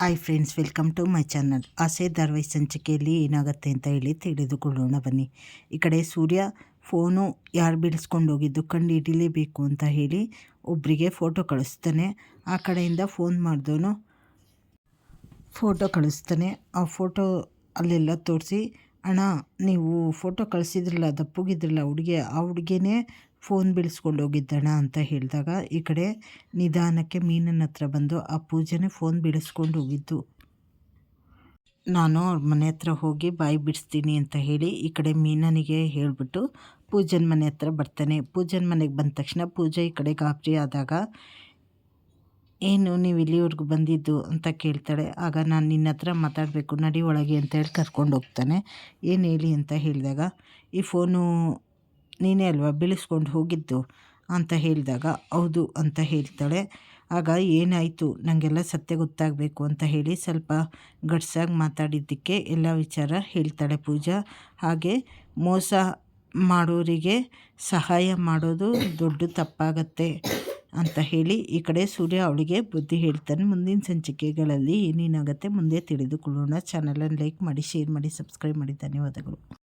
Hi friends welcome to my channel ಆಸೆ ಧಾರವಾಹಿ ಸಂಚಿಕೆಯಲ್ಲಿ ಏನಾಗುತ್ತೆ ಅಂತ ಹೇಳಿ ತಿಳಿದುಕೊಳ್ಳೋಣ ಬನ್ನಿ. ಈ ಕಡೆ ಸೂರ್ಯ ಫೋನು ಯಾರು ಬಿಡಿಸ್ಕೊಂಡು ಹೋಗಿದ್ದು ಕಂಡು ಹಿಡಿಲೇಬೇಕು ಅಂತ ಹೇಳಿ ಒಬ್ಬರಿಗೆ ಫೋಟೋ ಕಳಿಸ್ತಾನೆ. ಆ ಕಡೆಯಿಂದ ಫೋನ್ ಮಾಡಿದವನು ಫೋಟೋ ಕಳಿಸ್ತಾನೆ. ಆ ಫೋಟೋ ಅಲ್ಲೆಲ್ಲ ತೋರಿಸಿ ಅಣ್ಣ, ನೀವು ಫೋಟೋ ಕಳಿಸಿದ್ರಲ್ಲ ದಪ್ಪಗಿದ್ರಲ್ಲ ಹುಡುಗಿ, ಆ ಹುಡುಗಿನೇ ಫೋನ್ ಬೀಳಿಸ್ಕೊಂಡು ಹೋಗಿದ್ದಣ್ಣ ಅಂತ ಹೇಳಿದಾಗ ಈ ಕಡೆ ನಿಧಾನಕ್ಕೆ ಮೀನನ ಹತ್ರ ಬಂದು ಆ ಪೂಜೆನೇ ಫೋನ್ ಬೀಳಿಸ್ಕೊಂಡು ಹೋಗಿದ್ದು. ನಾನು ಅವ್ರ ಮನೆ ಹತ್ರ ಹೋಗಿ ಬಾಯಿ ಬಿಡಿಸ್ತೀನಿ ಅಂತ ಹೇಳಿ ಈ ಕಡೆ ಮೀನನಿಗೆ ಹೇಳಿಬಿಟ್ಟು ಪೂಜನ ಮನೆ ಹತ್ರ ಬರ್ತಾನೆ. ಪೂಜನ ಮನೆಗೆ ಬಂದ ತಕ್ಷಣ ಪೂಜೆ ಈ ಕಡೆ ಗಾಬರಿ ಆದಾಗ ಏನು ನೀವು ಇಲ್ಲಿವರೆಗೂ ಬಂದಿದ್ದು ಅಂತ ಕೇಳ್ತಾಳೆ. ಆಗ ನಾನು ನಿನ್ನ ಹತ್ರ ಮಾತಾಡಬೇಕು, ನಡಿ ಒಳಗೆ ಅಂತ ಹೇಳಿ ಕರ್ಕೊಂಡು ಹೋಗ್ತಾನೆ. ಏನು ಹೇಳಿ ಅಂತ ಹೇಳಿದಾಗ, ಈ ಫೋನು ನೀನೇ ಅಲ್ವಾ ಬೆಳೆಸ್ಕೊಂಡು ಹೋಗಿದ್ದು ಅಂತ ಹೇಳಿದಾಗ, ಹೌದು ಅಂತ ಹೇಳ್ತಾಳೆ. ಆಗ ಏನಾಯಿತು ನನಗೆಲ್ಲ ಸತ್ಯ ಗೊತ್ತಾಗಬೇಕು ಅಂತ ಹೇಳಿ ಸ್ವಲ್ಪ ಗಡ್ಸಾಗಿ ಮಾತಾಡಿದ್ದಕ್ಕೆ ಎಲ್ಲ ವಿಚಾರ ಹೇಳ್ತಾಳೆ ಪೂಜಾ. ಹಾಗೆ ಮೋಸ ಮಾಡೋರಿಗೆ ಸಹಾಯ ಮಾಡೋದು ದೊಡ್ಡ ತಪ್ಪಾಗತ್ತೆ. ಅಂತ ಹೇಳಿ ಈ ಕಡೆ ಸೂರ್ಯ ಅವಳಿಗೆ ಬುದ್ಧಿ ಹೇಳ್ತಾನೆ. ಮುಂದಿನ ಸಂಚಿಕೆಗಳಲ್ಲಿ ಏನೇನಾಗುತ್ತೆ ಮುಂದೆ ತಿಳಿದುಕೊಳ್ಳೋಣ. ಚಾನಲನ್ನು ಲೈಕ್ ಮಾಡಿ ಶೇರ್ ಮಾಡಿ ಸಬ್ಸ್ಕ್ರೈಬ್ ಮಾಡಿ. ಧನ್ಯವಾದಗಳು.